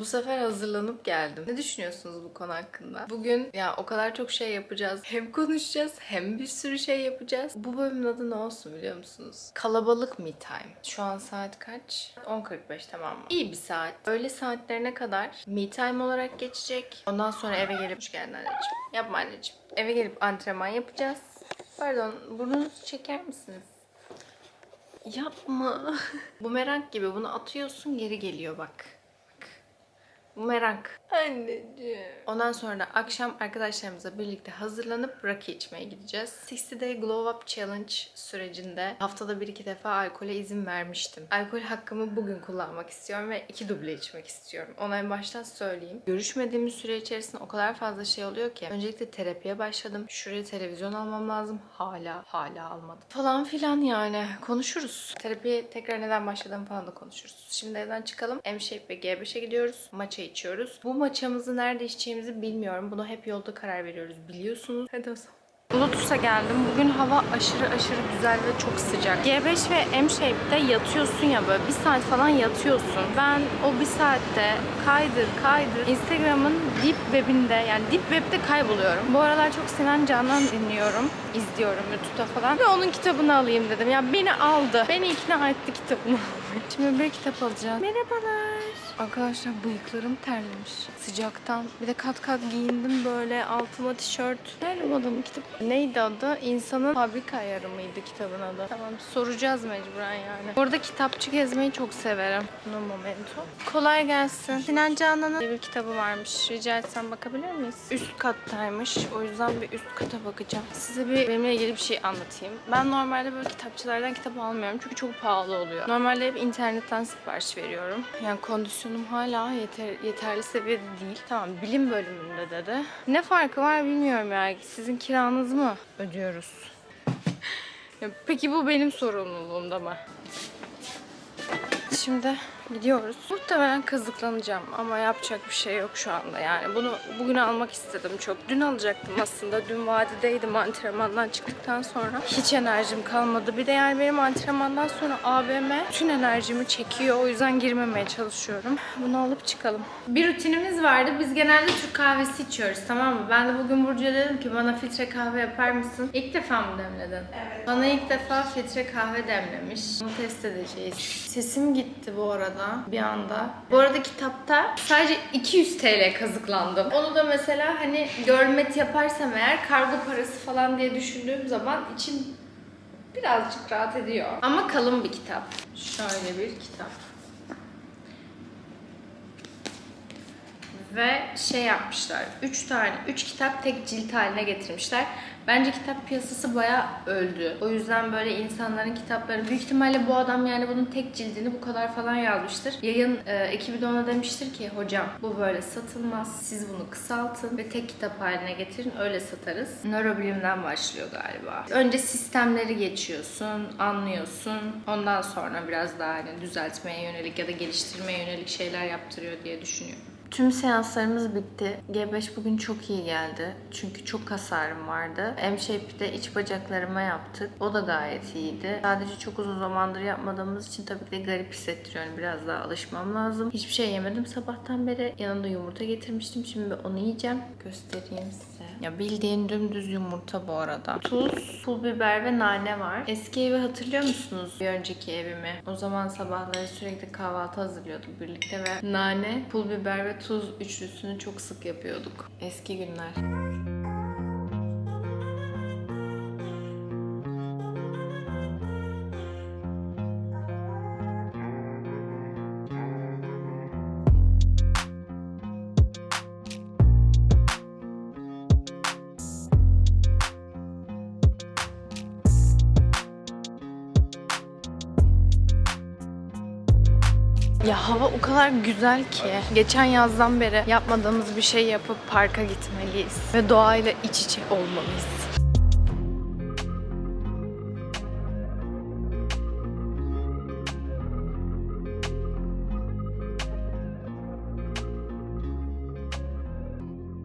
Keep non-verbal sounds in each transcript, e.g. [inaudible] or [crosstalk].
Bu sefer hazırlanıp geldim. Ne düşünüyorsunuz bu konu hakkında? Bugün ya o kadar çok şey yapacağız. Hem konuşacağız hem bir sürü şey yapacağız. Bu bölümün adı ne olsun biliyor musunuz? Kalabalık me time. Şu an saat kaç? 10.45 tamam mı? İyi bir saat. Öğle saatlerine kadar me time olarak geçecek. Ondan sonra eve gelip... Hoş geldin anneciğim. Yapma anneciğim. Eve gelip antrenman yapacağız. Pardon burnunuzu çeker misiniz? Yapma. [laughs] Bumerang gibi bunu atıyorsun geri geliyor bak. Bumerang. Anneciğim. Ondan sonra da akşam arkadaşlarımızla birlikte hazırlanıp rakı içmeye gideceğiz. 60 Day Glow Up Challenge sürecinde haftada bir iki defa alkole izin vermiştim. Alkol hakkımı bugün kullanmak istiyorum ve iki duble içmek istiyorum. Ona en baştan söyleyeyim. Görüşmediğimiz süre içerisinde o kadar fazla şey oluyor ki. Öncelikle terapiye başladım. Şuraya televizyon almam lazım. Hala hala almadım. Falan filan yani. Konuşuruz. Terapiye tekrar neden başladığım falan da konuşuruz. Şimdi evden çıkalım. M-Shape ve G5'e gidiyoruz. Maça içiyoruz. Bu maçamızı nerede içeceğimizi bilmiyorum. Bunu hep yolda karar veriyoruz biliyorsunuz. Hadi o zaman. Bluetooth'a geldim. Bugün hava aşırı aşırı güzel ve çok sıcak. G5 ve M-Shape'de yatıyorsun ya böyle bir saat falan yatıyorsun. Ben o bir saatte kaydır kaydır Instagram'ın deep webinde yani deep web'de kayboluyorum. Bu aralar çok Sinan Canan dinliyorum. izliyorum YouTube'da falan. Ve onun kitabını alayım dedim. Ya beni aldı. Beni ikna etti kitabını almaya. Şimdi bir kitap alacağım. Merhabalar. Arkadaşlar bıyıklarım terlemiş. Sıcaktan. Bir de kat kat giyindim böyle altıma tişört. Nerede bu adamın kitabı? Neydi adı? İnsanın fabrika ayarı mıydı kitabın adı? Tamam soracağız mecburen yani. Orada kitapçı gezmeyi çok severim. No momento. Kolay gelsin. Sinan Canan'ın bir kitabı varmış. Rica etsem bakabilir miyiz? Üst kattaymış. O yüzden bir üst kata bakacağım. Size bir benimle ilgili bir şey anlatayım. Ben normalde böyle kitapçılardan kitap almıyorum. Çünkü çok pahalı oluyor. Normalde hep internetten sipariş veriyorum. Yani kondisyonum hala yeter, yeterli seviyede değil. Tamam bilim bölümünde dedi. Ne farkı var bilmiyorum yani. Sizin kiranız mı ödüyoruz? [laughs] Peki bu benim sorumluluğumda mı? Şimdi gidiyoruz. Muhtemelen kazıklanacağım ama yapacak bir şey yok şu anda yani. Bunu bugün almak istedim çok. Dün alacaktım aslında. Dün vadideydim antrenmandan çıktıktan sonra. Hiç enerjim kalmadı. Bir de yani benim antrenmandan sonra AVM tüm enerjimi çekiyor. O yüzden girmemeye çalışıyorum. Bunu alıp çıkalım. Bir rutinimiz vardı. Biz genelde Türk kahvesi içiyoruz tamam mı? Ben de bugün Burcu'ya dedim ki bana filtre kahve yapar mısın? İlk defa mı demledin? Evet. Bana ilk defa filtre kahve demlemiş. Bunu test edeceğiz. Sesim gitti bu arada bir anda. Bu arada kitapta sadece 200 TL kazıklandım. Onu da mesela hani görmet yaparsam eğer kargo parası falan diye düşündüğüm zaman içim birazcık rahat ediyor. Ama kalın bir kitap. Şöyle bir kitap. Ve şey yapmışlar. 3 tane, 3 kitap tek cilt haline getirmişler. Bence kitap piyasası bayağı öldü. O yüzden böyle insanların kitapları büyük ihtimalle bu adam yani bunun tek cildini bu kadar falan yazmıştır. Yayın e, ekibi de ona demiştir ki hocam bu böyle satılmaz. Siz bunu kısaltın ve tek kitap haline getirin öyle satarız. Nörobilimden başlıyor galiba. Önce sistemleri geçiyorsun, anlıyorsun. Ondan sonra biraz daha hani düzeltmeye yönelik ya da geliştirmeye yönelik şeyler yaptırıyor diye düşünüyorum. Tüm seanslarımız bitti. G5 bugün çok iyi geldi. Çünkü çok hasarım vardı. M-Shape'de iç bacaklarıma yaptık. O da gayet iyiydi. Sadece çok uzun zamandır yapmadığımız için tabii ki de garip hissettiriyor. Biraz daha alışmam lazım. Hiçbir şey yemedim sabahtan beri. Yanında yumurta getirmiştim. Şimdi onu yiyeceğim. Göstereyim size. Ya bildiğin dümdüz yumurta bu arada. Tuz, pul biber ve nane var. Eski evi hatırlıyor musunuz? Bir önceki evimi. O zaman sabahları sürekli kahvaltı hazırlıyorduk birlikte ve nane, pul biber ve tuz üçlüsünü çok sık yapıyorduk. Eski günler. Ya hava o kadar güzel ki. Geçen yazdan beri yapmadığımız bir şey yapıp parka gitmeliyiz. Ve doğayla iç içe olmalıyız.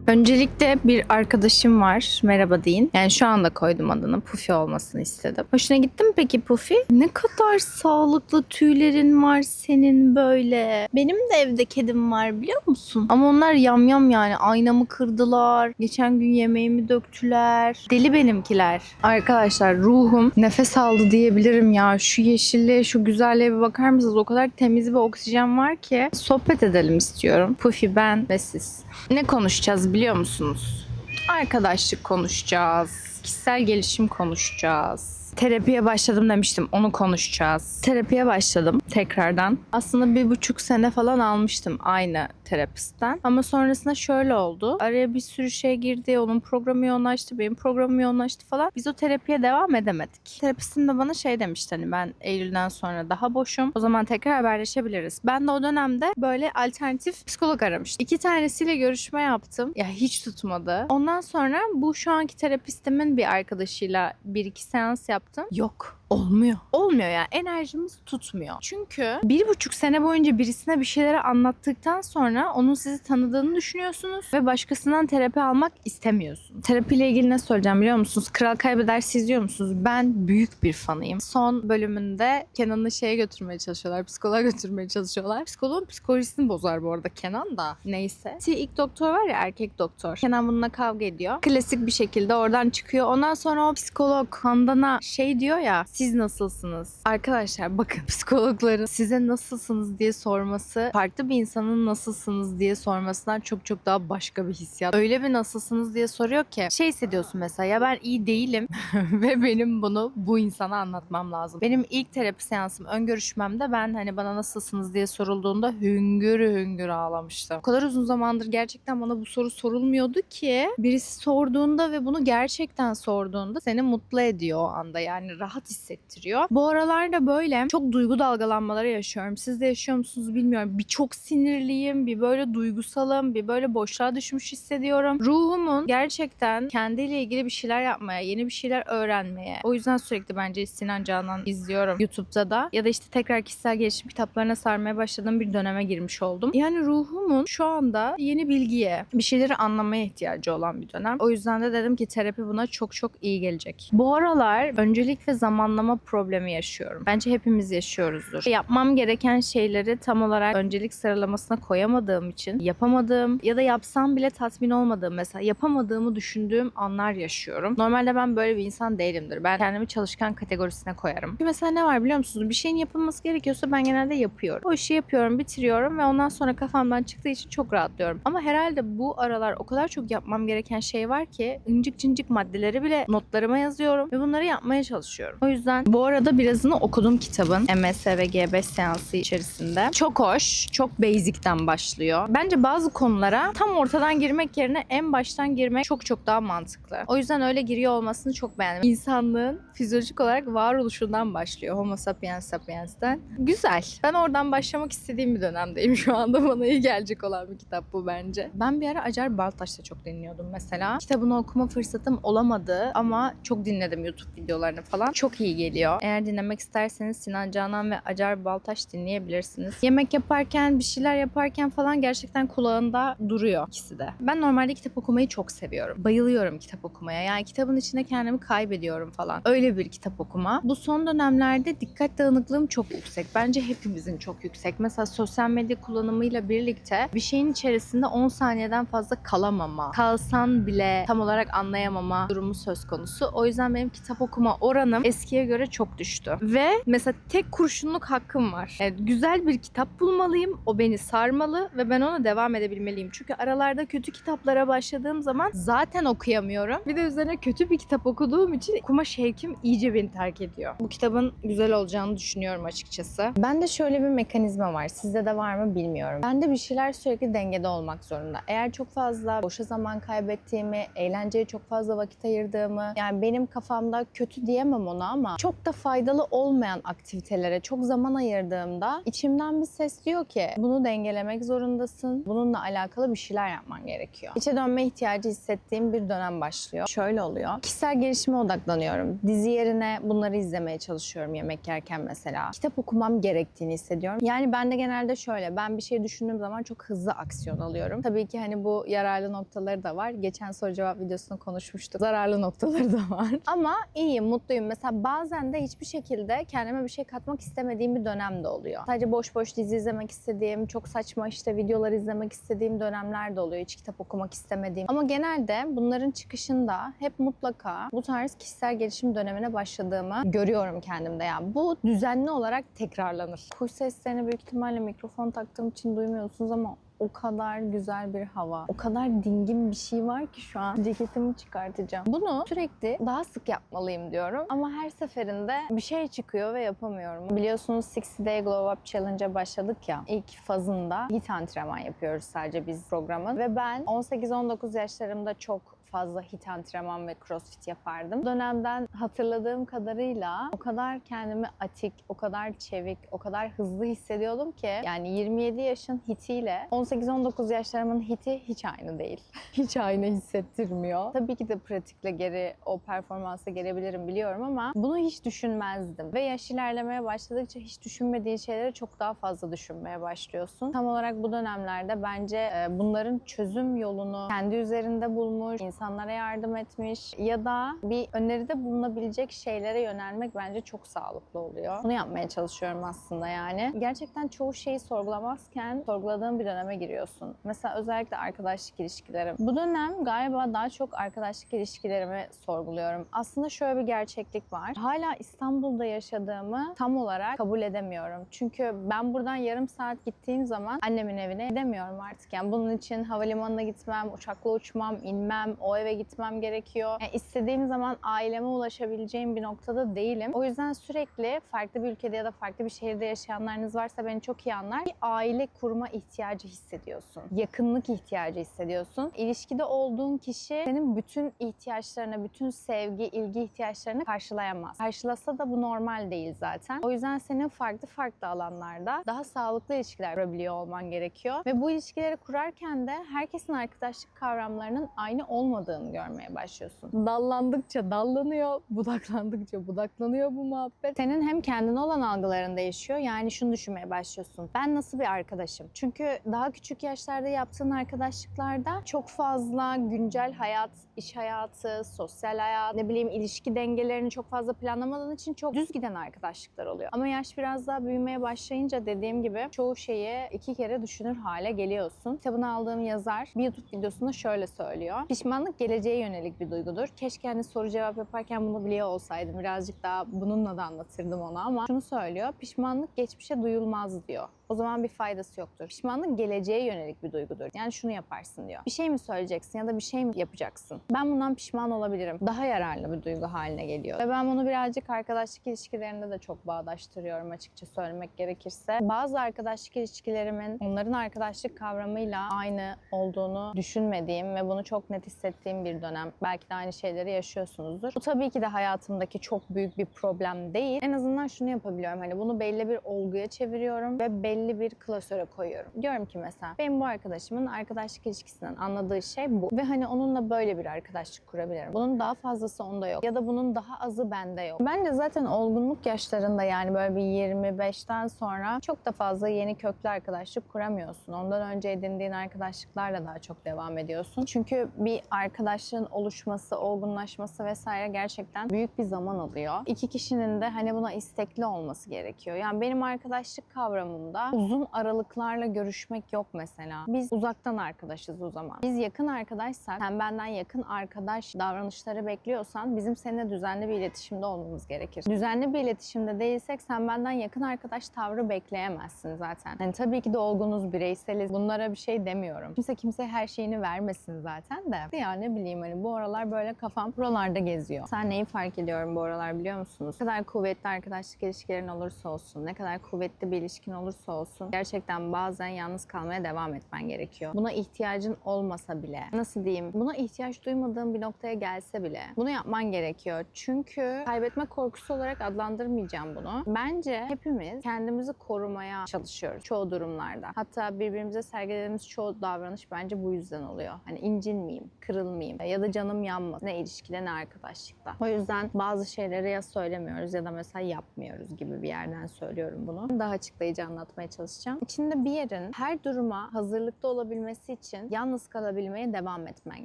Öncelikle bir arkadaşım var. Merhaba deyin. Yani şu anda koydum adını. Pufi olmasını istedim. Hoşuna gitti mi peki Pufi? Ne kadar sağlıklı tüylerin var senin böyle. Benim de evde kedim var biliyor musun? Ama onlar yamyam yani. Aynamı kırdılar. Geçen gün yemeğimi döktüler. Deli benimkiler. Arkadaşlar ruhum nefes aldı diyebilirim ya. Şu yeşilliğe, şu güzelliğe bir bakar mısınız? O kadar temiz bir oksijen var ki. Sohbet edelim istiyorum. Pufi, ben ve siz. Ne konuşacağız biliyor musunuz? Arkadaşlık konuşacağız. Kişisel gelişim konuşacağız. Terapiye başladım demiştim. Onu konuşacağız. Terapiye başladım tekrardan. Aslında bir buçuk sene falan almıştım aynı terapistten. Ama sonrasında şöyle oldu. Araya bir sürü şey girdi. Onun programı yoğunlaştı. Benim programım yoğunlaştı falan. Biz o terapiye devam edemedik. Terapistim de bana şey demişti hani ben Eylül'den sonra daha boşum. O zaman tekrar haberleşebiliriz. Ben de o dönemde böyle alternatif psikolog aramıştım. İki tanesiyle görüşme yaptım. Ya hiç tutmadı. Ondan sonra bu şu anki terapistimin bir arkadaşıyla bir iki seans yaptım. Yok. Olmuyor. Olmuyor yani enerjimiz tutmuyor. Çünkü bir buçuk sene boyunca birisine bir şeyleri anlattıktan sonra onun sizi tanıdığını düşünüyorsunuz ve başkasından terapi almak istemiyorsunuz. Terapiyle ilgili ne söyleyeceğim biliyor musunuz? Kral Kaybeder izliyor musunuz? Ben büyük bir fanıyım. Son bölümünde Kenan'ı şeye götürmeye çalışıyorlar. Psikoloğa götürmeye çalışıyorlar. Psikoloğun psikolojisini bozar bu arada Kenan da. Neyse. Ki ilk doktor var ya erkek doktor. Kenan bununla kavga ediyor. Klasik bir şekilde oradan çıkıyor. Ondan sonra o psikolog Handan'a şey diyor ya siz nasılsınız? Arkadaşlar bakın [laughs] psikologların size nasılsınız diye sorması farklı bir insanın nasılsınız diye sormasından çok çok daha başka bir hissiyat. Öyle bir nasılsınız diye soruyor ki şey hissediyorsun mesela ya ben iyi değilim [laughs] ve benim bunu bu insana anlatmam lazım. Benim ilk terapi seansım ön görüşmemde ben hani bana nasılsınız diye sorulduğunda hüngür hüngür ağlamıştım. O kadar uzun zamandır gerçekten bana bu soru sorulmuyordu ki birisi sorduğunda ve bunu gerçekten sorduğunda seni mutlu ediyor o anda yani rahat hissettiriyor. Bu aralarda böyle çok duygu dalgalanmaları yaşıyorum. Siz de yaşıyor musunuz bilmiyorum. Bir çok sinirliyim, bir böyle duygusalım, bir böyle boşluğa düşmüş hissediyorum. Ruhumun gerçekten kendiyle ilgili bir şeyler yapmaya, yeni bir şeyler öğrenmeye. O yüzden sürekli bence Sinan Canan izliyorum YouTube'da da. Ya da işte tekrar kişisel gelişim kitaplarına sarmaya başladığım bir döneme girmiş oldum. Yani ruhumun şu anda yeni bilgiye, bir şeyleri anlamaya ihtiyacı olan bir dönem. O yüzden de dedim ki terapi buna çok çok iyi gelecek. Bu aralar öncelik ve zamanlama problemi yaşıyorum. Bence hepimiz yaşıyoruzdur. Yapmam gereken şeyleri tam olarak öncelik sıralamasına koyamadığım için yapamadığım ya da yapsam bile tatmin olmadığım mesela yapamadığımı düşündüğüm anlar yaşıyorum. Normalde ben böyle bir insan değilimdir. Ben kendimi çalışkan kategorisine koyarım. Çünkü mesela ne var biliyor musunuz? Bir şeyin yapılması gerekiyorsa ben genelde yapıyorum. O işi yapıyorum, bitiriyorum ve ondan sonra kafamdan çıktığı için çok rahatlıyorum. Ama herhalde bu aralar o kadar çok yapmam gereken şey var ki incik cincik maddeleri bile notlarıma yazıyorum ve bunları yapmaya çalışıyorum. O yüzden bu arada birazını okudum kitabın MS ve G5 seansı içerisinde. Çok hoş, çok basic'ten başlıyor. Bence bazı konulara tam ortadan girmek yerine en baştan girmek çok çok daha mantıklı. O yüzden öyle giriyor olmasını çok beğendim. İnsanlığın fizyolojik olarak varoluşundan başlıyor. Homo sapiens sapiens'ten. Güzel. Ben oradan başlamak istediğim bir dönemdeyim şu anda. [laughs] Bana iyi gelecek olan bir kitap bu bence. Ben bir ara Acar Baltaş'ta çok dinliyordum mesela. Kitabını okuma fırsatım olamadı ama çok dinledim YouTube videolarını falan. Çok iyi geliyor. Eğer dinlemek isterseniz Sinan Canan ve Acar Baltaş dinleyebilirsiniz. Yemek yaparken, bir şeyler yaparken falan gerçekten kulağında duruyor ikisi de. Ben normalde kitap okumayı çok seviyorum. Bayılıyorum kitap okumaya. Yani kitabın içinde kendimi kaybediyorum falan. Öyle bir kitap okuma. Bu son dönemlerde dikkat dağınıklığım çok yüksek. Bence hepimizin çok yüksek. Mesela sosyal medya kullanımıyla birlikte bir şeyin içerisinde 10 saniyeden fazla kalamama, kalsan bile tam olarak anlayamama durumu söz konusu. O yüzden benim kitap okuma oranım eskiye göre çok düştü. Ve mesela tek kurşunluk hakkım var. Yani güzel bir kitap bulmalıyım. O beni sarmalı ve ben ona devam edebilmeliyim. Çünkü aralarda kötü kitaplara başladığım zaman zaten okuyamıyorum. Bir de üzerine kötü bir kitap okuduğum için okuma şevkim iyice beni terk ediyor. Bu kitabın güzel olacağını düşünüyorum açıkçası. Bende şöyle bir mekanizma var. Sizde de var mı bilmiyorum. Bende bir şeyler sürekli dengede olmak zorunda. Eğer çok fazla boşa zaman kaybettiğimi, eğlenceye çok fazla vakit ayırdığımı, yani benim kafamda kötü diyemem ona ama çok da faydalı olmayan aktivitelere çok zaman ayırdığımda içimden bir ses diyor ki bunu dengelemek zorundasın. Bununla alakalı bir şeyler yapman gerekiyor. İçe dönme ihtiyacı hissettiğim bir dönem başlıyor. Şöyle oluyor. Kişisel gelişime odaklanıyorum. Dizi yerine bunları izlemeye çalışıyorum yemek yerken mesela. Kitap okumam gerektiğini hissediyorum. Yani ben de genelde şöyle. Ben bir şey düşündüğüm zaman çok hızlı aksiyon alıyorum. Tabii ki hani bu yararlı noktaları da var. Geçen soru cevap videosunda konuşmuştuk. Zararlı noktaları da var. Ama iyiyim, mutluyum. Mesela bazen de hiçbir şekilde kendime bir şey katmak istemediğim bir dönem de oluyor. Sadece boş boş dizi izlemek istediğim, çok saçma işte videolar izlemek istediğim dönemler de oluyor. Hiç kitap okumak istemediğim. Ama genelde bunların çıkışında hep mutlaka bu tarz kişisel gelişim dönemine başladığımı görüyorum kendimde. Yani bu düzenli olarak tekrarlanır. Kuş seslerini büyük ihtimalle mikrofon taktığım için duymuyorsunuz ama o kadar güzel bir hava. O kadar dingin bir şey var ki şu an. Ceketimi çıkartacağım. Bunu sürekli daha sık yapmalıyım diyorum. Ama her seferinde bir şey çıkıyor ve yapamıyorum. Biliyorsunuz 60 Day Glow Up Challenge'a başladık ya. İlk fazında hit antrenman yapıyoruz sadece biz programın. Ve ben 18-19 yaşlarımda çok fazla hit antrenman ve crossfit yapardım. Bu dönemden hatırladığım kadarıyla o kadar kendimi atik, o kadar çevik, o kadar hızlı hissediyordum ki yani 27 yaşın hitiyle 18-19 yaşlarımın hiti hiç aynı değil. [laughs] hiç aynı hissettirmiyor. Tabii ki de pratikle geri o performansa gelebilirim biliyorum ama bunu hiç düşünmezdim. Ve yaş ilerlemeye başladıkça hiç düşünmediğin şeyleri çok daha fazla düşünmeye başlıyorsun. Tam olarak bu dönemlerde bence e, bunların çözüm yolunu kendi üzerinde bulmuş, insanlara yardım etmiş ya da bir öneride bulunabilecek şeylere yönelmek bence çok sağlıklı oluyor. Bunu yapmaya çalışıyorum aslında yani. Gerçekten çoğu şeyi sorgulamazken sorguladığın bir döneme giriyorsun. Mesela özellikle arkadaşlık ilişkilerim. Bu dönem galiba daha çok arkadaşlık ilişkilerimi sorguluyorum. Aslında şöyle bir gerçeklik var. Hala İstanbul'da yaşadığımı tam olarak kabul edemiyorum. Çünkü ben buradan yarım saat gittiğim zaman annemin evine gidemiyorum artık. Yani bunun için havalimanına gitmem, uçakla uçmam, inmem, o eve gitmem gerekiyor. Yani istediğim zaman aileme ulaşabileceğim bir noktada değilim. O yüzden sürekli farklı bir ülkede ya da farklı bir şehirde yaşayanlarınız varsa beni çok iyi anlar. Bir aile kurma ihtiyacı hissediyorsun. Yakınlık ihtiyacı hissediyorsun. İlişkide olduğun kişi senin bütün ihtiyaçlarına, bütün sevgi, ilgi ihtiyaçlarını karşılayamaz. Karşılasa da bu normal değil zaten. O yüzden senin farklı farklı alanlarda daha sağlıklı ilişkiler kurabiliyor olman gerekiyor. Ve bu ilişkileri kurarken de herkesin arkadaşlık kavramlarının aynı olmadığını görmeye başlıyorsun. Dallandıkça dallanıyor, budaklandıkça budaklanıyor bu muhabbet. Senin hem kendine olan algıların değişiyor. Yani şunu düşünmeye başlıyorsun. Ben nasıl bir arkadaşım? Çünkü daha küçük yaşlarda yaptığın arkadaşlıklarda çok fazla güncel hayat, iş hayatı, sosyal hayat, ne bileyim ilişki dengelerini çok fazla planlamadığın için çok düz giden arkadaşlıklar oluyor. Ama yaş biraz daha büyümeye başlayınca dediğim gibi çoğu şeyi iki kere düşünür hale geliyorsun. Kitabını aldığım yazar bir YouTube videosunda şöyle söylüyor. Pişmanlık geleceğe yönelik bir duygudur. Keşke hani soru cevap yaparken bunu biliyor olsaydım. Birazcık daha bununla da anlatırdım ona ama şunu söylüyor. Pişmanlık geçmişe duyulmaz diyor. O zaman bir faydası yoktur. Pişmanlık geleceğe yönelik bir duygudur. Yani şunu yaparsın diyor. Bir şey mi söyleyeceksin ya da bir şey mi yapacaksın? Ben bundan pişman olabilirim. Daha yararlı bir duygu haline geliyor. Ve ben bunu birazcık arkadaşlık ilişkilerinde de çok bağdaştırıyorum açıkça söylemek gerekirse. Bazı arkadaşlık ilişkilerimin onların arkadaşlık kavramıyla aynı olduğunu düşünmediğim ve bunu çok net hissettiğim bir dönem. Belki de aynı şeyleri yaşıyorsunuzdur. Bu tabii ki de hayatımdaki çok büyük bir problem değil. En azından şunu yapabiliyorum. Hani bunu belli bir olguya çeviriyorum ve belli bir klasöre koyuyorum. Diyorum ki mesela benim bu arkadaşımın arkadaşlık ilişkisinden anladığı şey bu. Ve hani onunla böyle bir arkadaşlık kurabilirim. Bunun daha fazlası onda yok. Ya da bunun daha azı bende yok. Bence zaten olgunluk yaşlarında yani böyle bir 25'ten sonra çok da fazla yeni köklü arkadaşlık kuramıyorsun. Ondan önce edindiğin arkadaşlıklarla daha çok devam ediyorsun. Çünkü bir arkadaşlığın oluşması, olgunlaşması vesaire gerçekten büyük bir zaman alıyor. İki kişinin de hani buna istekli olması gerekiyor. Yani benim arkadaşlık kavramımda uzun aralıklarla görüşmek yok mesela. Biz uzaktan arkadaşız o zaman. Biz yakın arkadaşsak, sen benden yakın arkadaş davranışları bekliyorsan bizim seninle düzenli bir iletişimde olmamız gerekir. Düzenli bir iletişimde değilsek sen benden yakın arkadaş tavrı bekleyemezsin zaten. Yani tabii ki de olgunuz, bireyseliz. Bunlara bir şey demiyorum. Kimse kimseye her şeyini vermesin zaten de. Ya ne bileyim hani bu aralar böyle kafam buralarda geziyor. Sen neyi fark ediyorum bu aralar biliyor musunuz? Ne kadar kuvvetli arkadaşlık ilişkilerin olursa olsun, ne kadar kuvvetli bir ilişkin olursa olsun. Gerçekten bazen yalnız kalmaya devam etmen gerekiyor. Buna ihtiyacın olmasa bile, nasıl diyeyim, buna ihtiyaç duymadığın bir noktaya gelse bile bunu yapman gerekiyor. Çünkü kaybetme korkusu olarak adlandırmayacağım bunu. Bence hepimiz kendimizi korumaya çalışıyoruz çoğu durumlarda. Hatta birbirimize sergilediğimiz çoğu davranış bence bu yüzden oluyor. Hani incinmeyeyim, kırılmayayım ya da canım yanmasın. Ne ilişkide ne arkadaşlıkta. O yüzden bazı şeyleri ya söylemiyoruz ya da mesela yapmıyoruz gibi bir yerden söylüyorum bunu. Daha açıklayıcı anlatmaya çalışacağım. İçinde bir yerin her duruma hazırlıklı olabilmesi için yalnız kalabilmeye devam etmen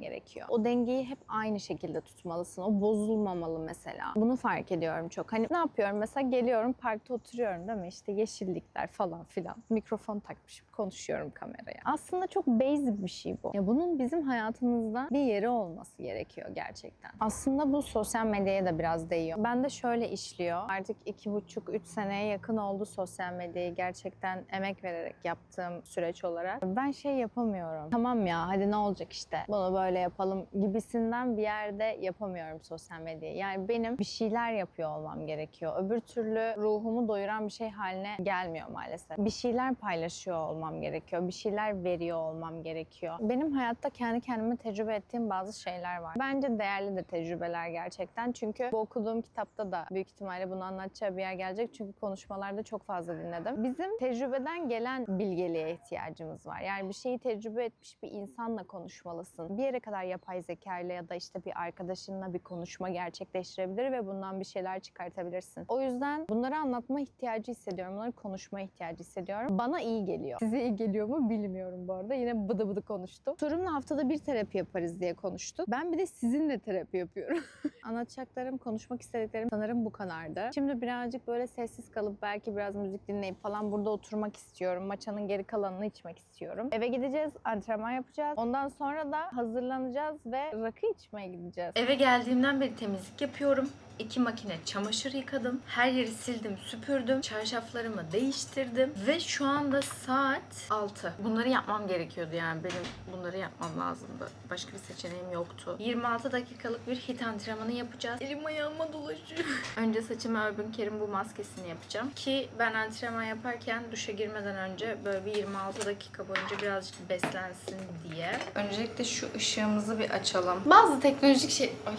gerekiyor. O dengeyi hep aynı şekilde tutmalısın. O bozulmamalı mesela. Bunu fark ediyorum çok. Hani ne yapıyorum? Mesela geliyorum parkta oturuyorum değil mi? İşte yeşillikler falan filan. Mikrofon takmışım. Konuşuyorum kameraya. Aslında çok basic bir şey bu. Ya bunun bizim hayatımızda bir yeri olması gerekiyor gerçekten. Aslında bu sosyal medyaya da biraz değiyor. Ben de şöyle işliyor. Artık iki buçuk, üç seneye yakın oldu sosyal medyayı gerçekten emek vererek yaptığım süreç olarak. Ben şey yapamıyorum. Tamam ya hadi ne olacak işte bunu böyle yapalım gibisinden bir yerde yapamıyorum sosyal medyayı. Yani benim bir şeyler yapıyor olmam gerekiyor. Öbür türlü ruhumu doyuran bir şey haline gelmiyor maalesef. Bir şeyler paylaşıyor olmam gerekiyor. Bir şeyler veriyor olmam gerekiyor. Benim hayatta kendi kendime tecrübe ettiğim bazı şeyler var. Bence değerlidir tecrübeler gerçekten. Çünkü bu okuduğum kitapta da büyük ihtimalle bunu anlatacağı bir yer gelecek. Çünkü konuşmalarda çok fazla dinledim. Bizim tecrübeden gelen bilgeliğe ihtiyacımız var. Yani bir şeyi tecrübe etmiş bir insanla konuşmalısın. Bir yere kadar yapay zeka ile ya da işte bir arkadaşınla bir konuşma gerçekleştirebilir ve bundan bir şeyler çıkartabilirsin. O yüzden bunları anlatma ihtiyacı hissediyorum. Bunları konuşma ihtiyacı hissediyorum. Bana iyi geliyor. Size iyi geliyor mu bilmiyorum bu arada. Yine bıdı bıdı konuştum. Sorumla haftada bir terapi yaparız diye konuştuk. Ben bir de sizinle terapi yapıyorum. [laughs] Anlatacaklarım, konuşmak istediklerim sanırım bu kadardı. Şimdi birazcık böyle sessiz kalıp belki biraz müzik dinleyip falan burada oturmak istiyorum. Maçanın geri kalanını içmek istiyorum. Eve gideceğiz, antrenman yapacağız. Ondan sonra da hazırlanacağız ve rakı içmeye gideceğiz. Eve geldiğimden beri temizlik yapıyorum. İki makine çamaşır yıkadım. Her yeri sildim, süpürdüm. Çarşaflarımı değiştirdim. Ve şu anda saat 6. Bunları yapmam gerekiyordu yani. Benim bunları yapmam lazımdı. Başka bir seçeneğim yoktu. 26 dakikalık bir hit antrenmanı yapacağız. Elim ayağıma dolaşıyor. [laughs] Önce saçıma Urban Care'in bu maskesini yapacağım. Ki ben antrenman yaparken duşa girmeden önce böyle bir 26 dakika boyunca birazcık beslensin diye. Öncelikle şu ışığımızı bir açalım. Bazı teknolojik şey... Ay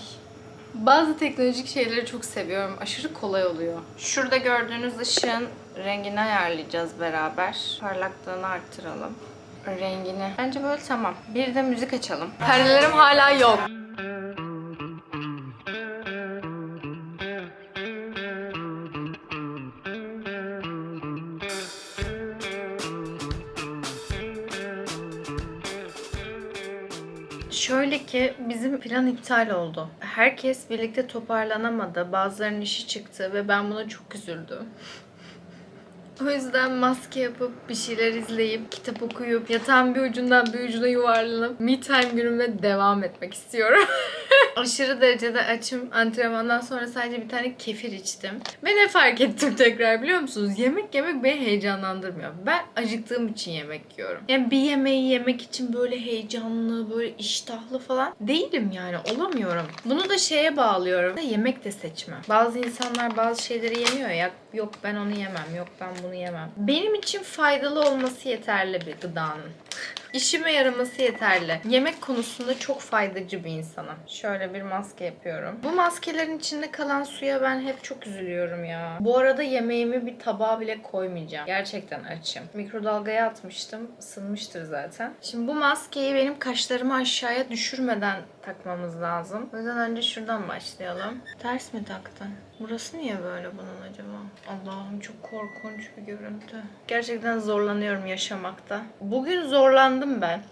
bazı teknolojik şeyleri çok seviyorum. Aşırı kolay oluyor. Şurada gördüğünüz ışığın rengini ayarlayacağız beraber. Parlaklığını arttıralım. Rengini. Bence böyle tamam. Bir de müzik açalım. Perdelerim hala yok. Ki bizim plan iptal oldu. Herkes birlikte toparlanamadı. Bazılarının işi çıktı ve ben buna çok üzüldüm. O yüzden maske yapıp bir şeyler izleyip, kitap okuyup, yatağın bir ucundan bir ucuna yuvarlanıp me time günüme devam etmek istiyorum. [laughs] Aşırı derecede açım. Antrenmandan sonra sadece bir tane kefir içtim. Ve ne fark ettim tekrar biliyor musunuz? Yemek yemek beni heyecanlandırmıyor. Ben acıktığım için yemek yiyorum. Yani bir yemeği yemek için böyle heyecanlı, böyle iştahlı falan değilim yani. Olamıyorum. Bunu da şeye bağlıyorum. Yemek de seçmem. Bazı insanlar bazı şeyleri yemiyor ya. Yok ben onu yemem. Yok ben bunu yemem. Benim için faydalı olması yeterli bir gıdanın. İşime yaraması yeterli. Yemek konusunda çok faydacı bir insanım. Şöyle bir maske yapıyorum. Bu maskelerin içinde kalan suya ben hep çok üzülüyorum ya. Bu arada yemeğimi bir tabağa bile koymayacağım. Gerçekten açım. Mikrodalgaya atmıştım. Isınmıştır zaten. Şimdi bu maskeyi benim kaşlarımı aşağıya düşürmeden takmamız lazım. O yüzden önce şuradan başlayalım. Ters mi taktın? Burası niye böyle bunun acaba? Allah'ım çok korkunç bir görüntü. Gerçekten zorlanıyorum yaşamakta. Bugün zorlandım ben.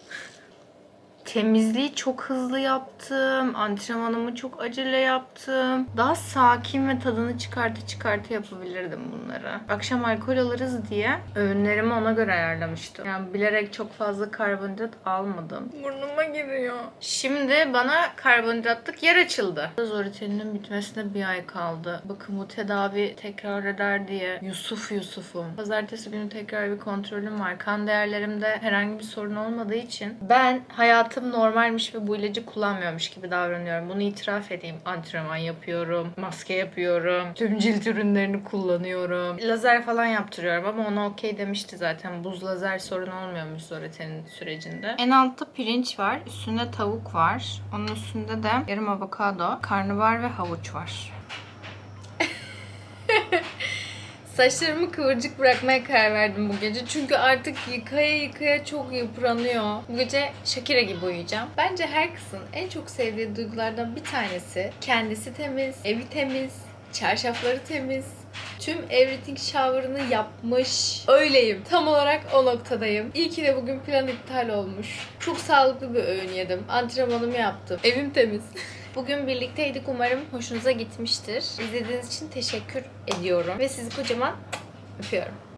Temizliği çok hızlı yaptım. Antrenmanımı çok acele yaptım. Daha sakin ve tadını çıkartı çıkartı yapabilirdim bunları. Akşam alkol alırız diye öğünlerimi ona göre ayarlamıştım. Yani bilerek çok fazla karbonhidrat almadım. Burnuma giriyor. Şimdi bana karbonhidratlık yer açıldı. Zoritininin bitmesine bir ay kaldı. Bakın bu tedavi tekrar eder diye Yusuf Yusuf'um. Pazartesi günü tekrar bir kontrolüm var. Kan değerlerimde herhangi bir sorun olmadığı için ben hayatımın hayatım normalmiş ve bu ilacı kullanmıyormuş gibi davranıyorum. Bunu itiraf edeyim. Antrenman yapıyorum, maske yapıyorum, tüm cilt ürünlerini kullanıyorum. Lazer falan yaptırıyorum ama ona okey demişti zaten. Buz lazer sorun olmuyormuş Zoreten'in sürecinde. En altta pirinç var, üstünde tavuk var. Onun üstünde de yarım avokado, karnabahar ve havuç var. Saçlarımı kıvırcık bırakmaya karar verdim bu gece. Çünkü artık yıkaya yıkaya çok yıpranıyor. Bu gece Shakira gibi uyuyacağım. Bence her kızın en çok sevdiği duygulardan bir tanesi kendisi temiz, evi temiz, çarşafları temiz. Tüm everything shower'ını yapmış. Öyleyim. Tam olarak o noktadayım. İyi ki de bugün plan iptal olmuş. Çok sağlıklı bir öğün yedim. Antrenmanımı yaptım. Evim temiz. [laughs] Bugün birlikteydik. Umarım hoşunuza gitmiştir. İzlediğiniz için teşekkür ediyorum. Ve sizi kocaman öpüyorum.